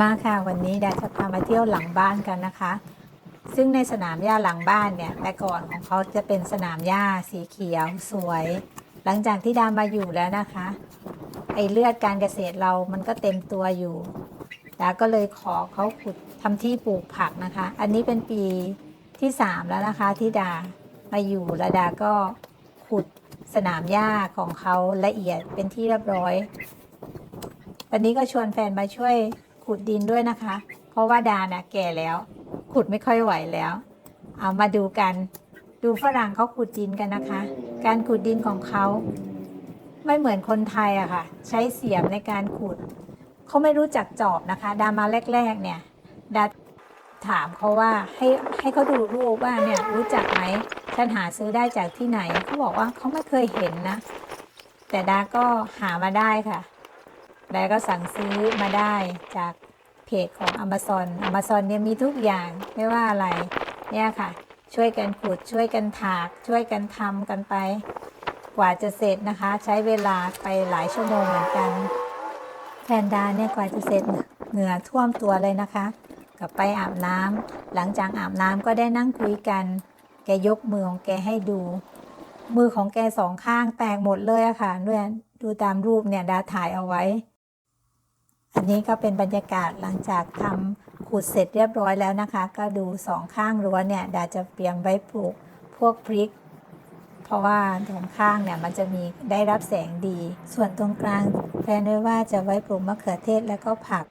มาค่ะวันนี้ดาจะพามาเที่ยวหลังบ้านกันนะคะ ซึ่งในสนามหญ้าหลังบ้านเนี่ยแต่ก่อนของเขาจะเป็นสนามหญ้าสีเขียวสวย หลังจากที่ดามาอยู่แล้วนะคะไอเลือดการเกษตรเรามันก็เต็มตัวอยู่ดาก็เลยขอเขาขุดทำที่ปลูกผักนะคะ อันนี้เป็นปีที่สามแล้วนะคะที่ดามาอยู่แล้วดาก็ขุดสนามหญ้าของเขาละเอียดเป็นที่เรียบร้อยวันนี้ก็ชวนแฟนมาช่วย ขุดดินด้วยนะคะ เพราะว่าดาน่ะแก่แล้ว ขุดไม่ค่อยไหวแล้ว เอามาดูกัน ดูฝรั่งเขาขุดดินกันนะคะ การขุดดินของเขาไม่เหมือนคนไทยอะค่ะ ใช้เสียมในการขุด เขาไม่รู้จักจอบนะคะ ดามาแรก ๆ เนี่ยดาถามเขาว่าให้ให้เขาดูรูปว่าเนี่ยรู้จักไหมฉันหาซื้อได้จากที่ไหนเขาบอกว่าเขาไม่เคยเห็นนะ แต่ดาก็หามาได้ค่ะ แล้วก็สั่งซื้อมาได้จากเพจของ Amazon Amazon เนี่ยมีทุกอย่างไม่ว่าอะไรเนี่ยค่ะ ช่วยกันขุดช่วยกันถาก ช่วยกันทำกันไป กว่าจะเสร็จนะคะ ใช้เวลาไปหลายชั่วโมงเหมือนกันแฟนดาเนี่ยกว่าจะเสร็จเหงื่อท่วมตัวเลยนะคะ กลับไปอาบน้ำหลังจากอาบน้ำก็ได้นั่งคุยกัน แกยกมือของแกให้ดู มือของแกสองข้างแตกหมดเลยอะค่ะด้วยดูตามรูปเนี่ยดาถ่ายเอาไว้ อันนี้ก็เป็นบรรยากาศหลังจากทำขุดเสร็จเรียบร้อยแล้วนะคะ ก็ดูสองข้างรั้วเนี่ยดาจะเตรียมไว้ปลูกพวกพริก เพราะว่าตรงข้างเนี่ยมันจะมีได้รับแสงดี ส่วนตรงกลางแพลนไว้ว่าจะไว้ปลูกมะเขือเทศแล้วก็ผัก